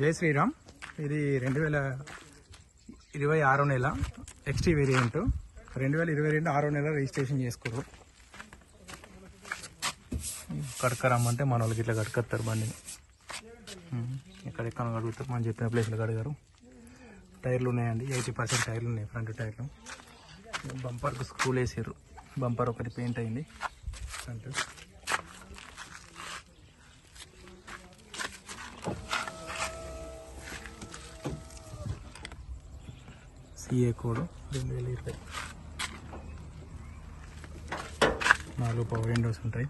జై శ్రీరామ్. ఇది రెండు వేల ఇరవై ఆరో నెల ఎక్స్టీ వేరియంట్ రెండు వేల ఇరవై రెండు ఆరో నెల రిజిస్ట్రేషన్ చేసుకోరు కడకరమ్మంటే మన వాళ్ళకి ఇట్లా కడకత్తారు బండిని. ఎక్కడెక్కడ కడుగుతారు? మనం చెప్పిన ప్లేస్లో కడిగారు. టైర్లు ఉన్నాయండి. ఎయిటీ పర్సెంట్ టైర్లు ఉన్నాయి ఫ్రంట్ టైర్లు. బంపర్కి స్క్రూలు వేసారు బంపర్ ఒకటి పెయింట్ అయింది. ఫ్రంట్ సిఏ కోడ్ రెండు వేల ఇరవై. నాలుగు పవర్ విండోస్ ఉంటాయి.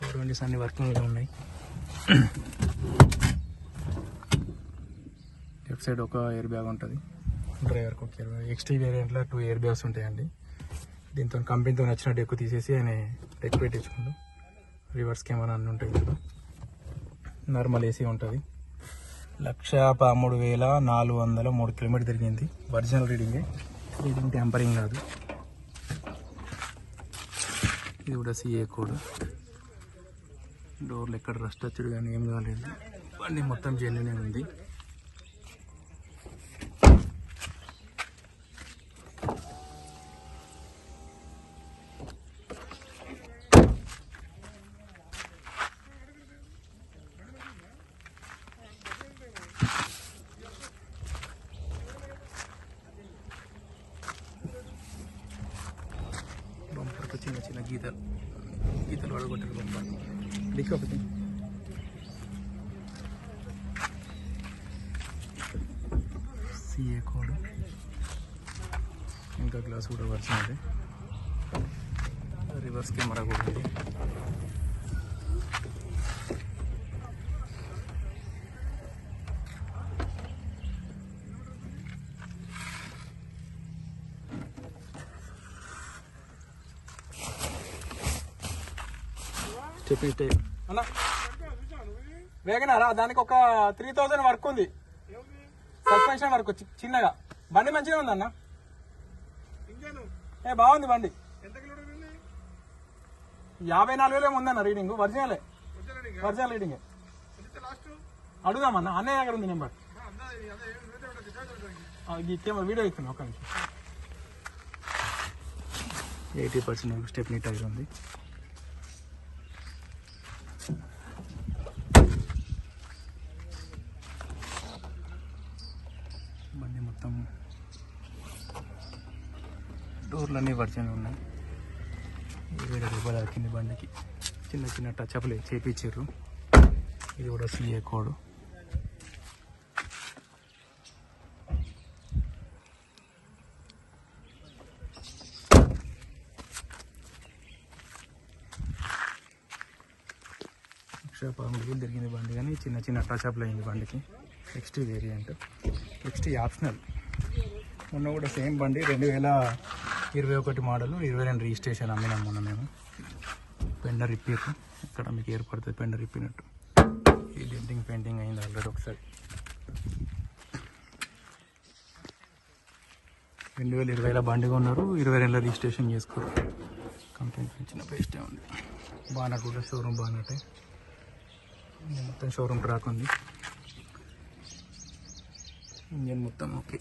పవర్ విండోస్ అన్ని వర్కింగ్లో ఉన్నాయి. లెఫ్ట్ సైడ్ ఒక ఎయిర్ బ్యాగ్ ఉంటుంది. డ్రైవర్కి ఒక ఎయిర్ బ్యాగ్ ఎక్స్టీ వేరియంట్లో టూ ఎయిర్ బ్యాగ్స్ ఉంటాయండి. దీంతో కంపెనీతో నచ్చిన డెక్కు తీసేసి ఆయన డెక్ పెట్టించుకుంటాం రివర్స్ కెమెరా అన్నీ ఉంటాయి నార్మల్ ఏసీ ఉంటుంది. లక్ష పదమూడు వేల నాలుగు వందల మూడు కిలోమీటర్ తిరిగింది. ఒరిజినల్ రీడింగే రీడింగ్ టెంపరింగ్ కాదు. ఇది కూడా సిఏ కోడ్ డోర్లు ఎక్కడ రస్ట్ వచ్చాడు కానీ ఏం కాలేదు. బండి మొత్తం జెన్యునే ఉంది బంపర్కి చిన్న చిన్న గీతలు గీతలు పడగొట్టారు బంపర్ డిక్ ఒకటి. సిఏ కోడ్. ఇంకా గ్లాస్ కూడా వచ్చినది రివర్స్ కెమెరా కూడా ఉంది. చెప్పి అన్న వేగనారా? దానికి ఒక త్రీ థౌజండ్ వర్క్ ఉంది. సస్పెన్షన్ వర్క్ చిన్నగా. బండి మంచిగా ఉంది అన్న? ఏ బాగుంది బండి. యాభై నాలుగు వేలు ఉందన్న రీడింగ్ ఒరిజినలే ఒరిజినల్ రీడింగ్ అడుగుదామన్న అన్నయ్య దగ్గర ఉంది నెంబర్ వీడియో ఇస్తున్నా ఒక నిమిషం. ఎయిటీ పర్సెంట్ స్టెప్నీ టైర్ ఉంది. బండి మొత్తం డోర్లన్నీ వర్జన్ ఉన్నాయి. ఇరవై వేల రూపాయలు దక్కింది బండికి. చిన్న చిన్న టచ్ అప్లు చేపించారు. ఇది కూడా సిఏ కోడ్ లక్ష పదమూడు వేలు తిరిగింది బండి. కానీ చిన్న చిన్న టచ్ అప్లు అయింది బండికి. Next variant next optional. మొన్న కూడా సేమ్ బండి రెండు వేల ఇరవై ఒకటి మోడల్ ఇరవై రెండు రిజిస్ట్రేషన్ అమ్మినాం మొన్న మేము. పెండర్ రిపేర్ ఇక్కడ మీకు ఏర్పడుతుంది పెండర్ ఇప్పినట్టు ఈ డెంటింగ్ పెయింటింగ్ అయింది ఆల్రెడీ ఒకసారి. రెండు వేల ఇరవైలో బండిగా ఉన్నారు ఇరవై రెండులో రిజిస్ట్రేషన్ చేసుకోరు. కంపెనీ ఇచ్చిన పేస్టే ఉంది. బానట్ కూడా షోరూమ్ బానటే మొత్తం షోరూమ్ ట్రాక్ ఉంది ఇంజన్ మొత్తం ఓకే.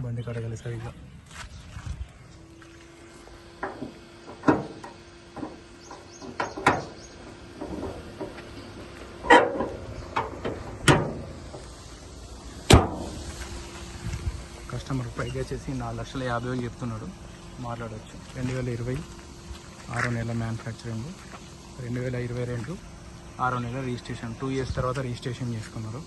బండి కడగలి సరిగ్గా. కస్టమర్ పైగా వచ్చేసి నాలుగు లక్షల యాభై వేలు చెప్తున్నాడు. మాట్లాడవచ్చు రెండు వేల ఇరవై ఆరో నెల మ్యానుఫ్యాక్చరింగ్. రెండు వేల ఇరవై రెండు ఆరో నెల రిజిస్ట్రేషన్ టూ ఇయర్స్ తర్వాత రిజిస్ట్రేషన్ చేసుకున్నారు.